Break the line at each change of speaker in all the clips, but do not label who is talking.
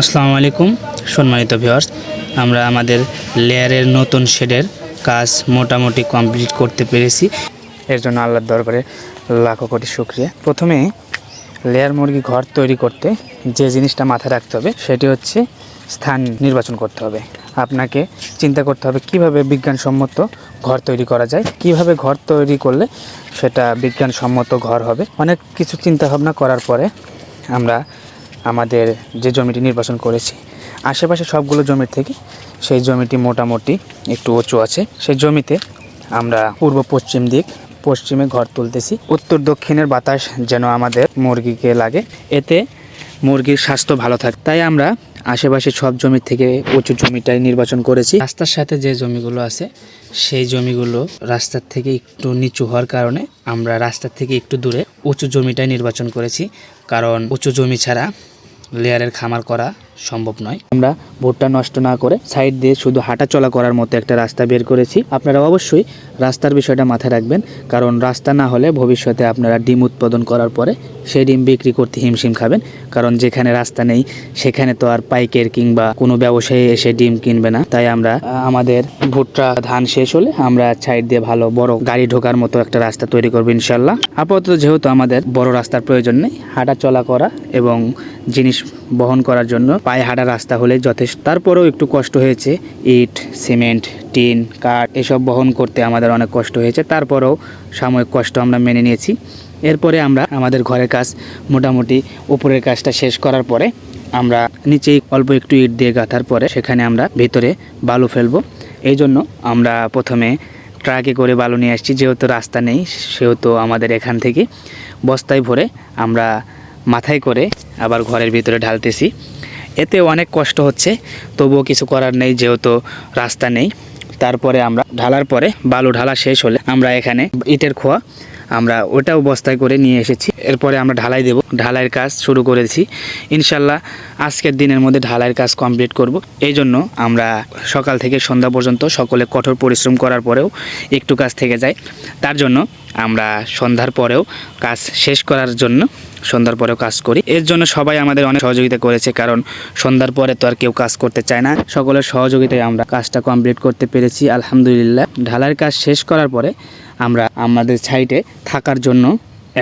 আসসালামু আলাইকুম, সম্মানিত ভিউয়ার্স আমরা আমাদের লেয়ারের নতুন শেডের কাজ মোটামুটি কমপ্লিট করতে পেরেছি। এর জন্য আল্লাহর দরবারে লাখো কোটি শুক্রিয়া। প্রথমে লেয়ার মুরগি ঘর তৈরি করতে যে জিনিসটা মাথায় রাখতে হবে, সেটি হচ্ছে স্থান নির্বাচন করতে হবে। আপনাকে চিন্তা করতে হবে কীভাবে বিজ্ঞানসম্মত ঘর তৈরি করা যায়, কীভাবে ঘর তৈরি করলে সেটা বিজ্ঞানসম্মত ঘর হবে। অনেক কিছু চিন্তা ভাবনা করার পরে আমরা আমাদের যে জমিটি নির্বাচন করেছি, আশেপাশে সবগুলো জমির থেকে সেই জমিটি মোটামুটি একটু উঁচু আছে। সেই জমিতে আমরা পূর্ব পশ্চিম দিক, পশ্চিমে ঘর তুলতেছি। উত্তর দক্ষিণের বাতাস যেন আমাদের মুরগিকে লাগে। এতে মুরগির স্বাস্থ্য ভালো থাকে। তাই আমরা আশেপাশে সব জমি থেকে উঁচু জমিটাই নির্বাচন করেছি। রাস্তার সাথে যে জমিগুলো আছে সেই জমিগুলো রাস্তার থেকে একটু নিচু হওয়ার কারণে আমরা রাস্তার থেকে একটু দূরে উঁচু জমিটাই নির্বাচন করেছি। কারণ উঁচু জমি ছাড়া লেয়ারের খামার করা সম্ভব নয়। আমরা ভুট্টা নষ্ট না করে সাইড দিয়ে শুধু হাঁটা চলা করার মতো একটা রাস্তা বের করেছি। আপনারা অবশ্যই রাস্তার বিষয়টা মাথায় রাখবেন কারণ রাস্তা না হলে ভবিষ্যতে আপনারা ডিম উৎপাদন করার পরে সেই ডিম বিক্রি করতে হিমশিম খাবেন, কারণ যেখানে রাস্তা নেই, সেখানে তো আর পাইকের কিংবা কোনো ব্যবসায়ী এসে ডিম কিনবে না। তাই আমরা, আমাদের ভুট্টা ধান শেষ হলে আমরা সাইড দিয়ে ভালো বড় গাড়ি ঢোকার মতো একটা রাস্তা তৈরি করব ইনশাল্লাহ। আপাতত যেহেতু আমাদের বড় রাস্তার প্রয়োজন নেই, হাঁটা চলা করা এবং জিনিস বহন করার জন্য পায়ে হাঁটা রাস্তা হলে যথেষ্ট। তারপরেও একটু কষ্ট হয়েছে, ইট, সিমেন্ট টিন, কাঠ এসব বহন করতে আমাদের অনেক কষ্ট হয়েছে। তারপরেও সাময়িক কষ্ট আমরা মেনে নিয়েছি। এরপরে আমরা আমাদের ঘরের কাজ মোটামুটি উপরের কাজটা শেষ করার পরে আমরা নিচেই অল্প একটু ইট দিয়ে গাঁথার পরে সেখানে আমরা ভিতরে বালু ফেলব। এই জন্য আমরা প্রথমে ট্রাকে করে বালু নিয়ে আসছি। যেহেতু রাস্তা নেই, সেহেতু আমাদের এখান থেকে বস্তায় ভরে আমরা মাথায় করে আবার ঘরের ভিতরে ঢালতেছি। এতে অনেক কষ্ট হচ্ছে, তবুও কিছু করার নেই, যেহেতু রাস্তা নেই। তারপরে আমরা ঢালার পরে বালু ঢালা শেষ হলে আমরা এখানে ইটের খোয়া আমরা ওটাও বস্তায় করে নিয়ে এসেছি। এরপরে আমরা ঢালাই দেব। ঢালাইয়ের কাজ শুরু করেছি। ইনশাল্লাহ আজকের দিনের মধ্যে ঢালাইয়ের কাজ কমপ্লিট করব। এই জন্য আমরা সকাল থেকে সন্ধ্যা পর্যন্ত সকলে কঠোর পরিশ্রম করার পরেও একটু কাজ থেকে যায় তার জন্য আমরা সন্ধ্যার পরেও কাজ শেষ করার জন্য সন্ধ্যার পরেও কাজ করি। এর জন্য সবাই আমাদের অনেক সহযোগিতা করেছে, কারণ সন্ধ্যার পরে তো আর কেউ কাজ করতে চায় না। সকলের সহযোগিতায় আমরা কাজটা কমপ্লিট করতে পেরেছি। আলহামদুলিল্লাহ। ঢালাইয়ের কাজ শেষ করার পরে আমরা আমাদের সাইডে থাকার জন্য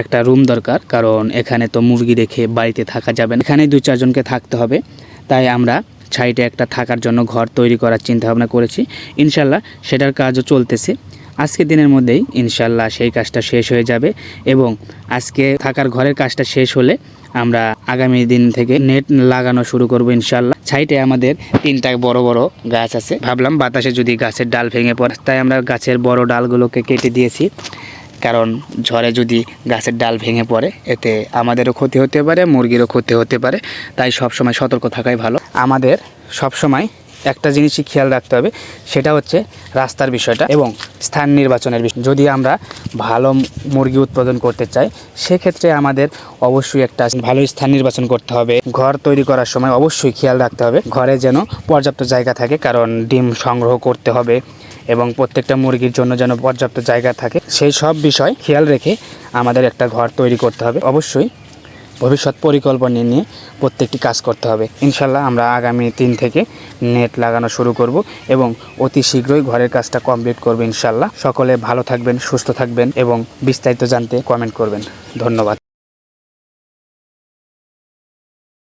একটা রুম দরকার, কারণ এখানে তো মুরগি রেখে বাড়িতে থাকা যাবে না। এখানে দুই চারজনকে থাকতে হবে। তাই আমরা সাইডে একটা থাকার জন্য ঘর তৈরি করার চিন্তা ভাবনা করেছি। ইনশাল্লাহ সেটার কাজও চলতেছে। আজকের দিনের মধ্যেই ইনশাল্লাহ সেই কাজটা শেষ হয়ে যাবে এবং আজকে থাকার ঘরের কাজটা শেষ হলে আমরা আগামী দিন থেকে নেট লাগানো শুরু করব ইনশাল্লাহ। সাইডে আমাদের তিনটা বড় বড় গাছ আছে। ভাবলাম বাতাসে যদি গাছের ডাল ভেঙে পড়ে, তাই আমরা গাছের বড় ডালগুলোকে কেটে দিয়েছি। কারণ ঝড়ে যদি গাছের ডাল ভেঙে পড়ে, এতে আমাদেরও ক্ষতি হতে পারে, মুরগিরও ক্ষতি হতে পারে। তাই সবসময় সতর্ক থাকাই ভালো। আমাদের সবসময় একটা জিনিসই খেয়াল রাখতে হবে, সেটা হচ্ছে রাস্তার বিষয়টা এবং স্থান নির্বাচনের বিষয়। যদি আমরা ভালো মুরগি উৎপাদন করতে চাই, সেক্ষেত্রে আমাদের অবশ্যই একটা ভালো স্থান নির্বাচন করতে হবে। ঘর তৈরি করার সময় অবশ্যই খেয়াল রাখতে হবে, ঘরে যেন পর্যাপ্ত জায়গা থাকে, কারণ ডিম সংগ্রহ করতে হবে এবং প্রত্যেকটা মুরগির জন্য যেন পর্যাপ্ত জায়গা থাকে। সেই সব বিষয় খেয়াল রেখে আমাদের একটা ঘর তৈরি করতে হবে। অবশ্যই ভবিষ্যৎ পরিকল্পনা নিয়ে প্রত্যেকটি কাজ করতে হবে। ইনশাল্লাহ আমরা আগামী দিন থেকে নেট লাগানো শুরু করব এবং অতি শীঘ্রই ঘরের কাজটা কমপ্লিট করব ইনশাল্লাহ সকলে ভালো থাকবেন, সুস্থ থাকবেন এবং বিস্তারিত জানতে কমেন্ট করবেন। ধন্যবাদ।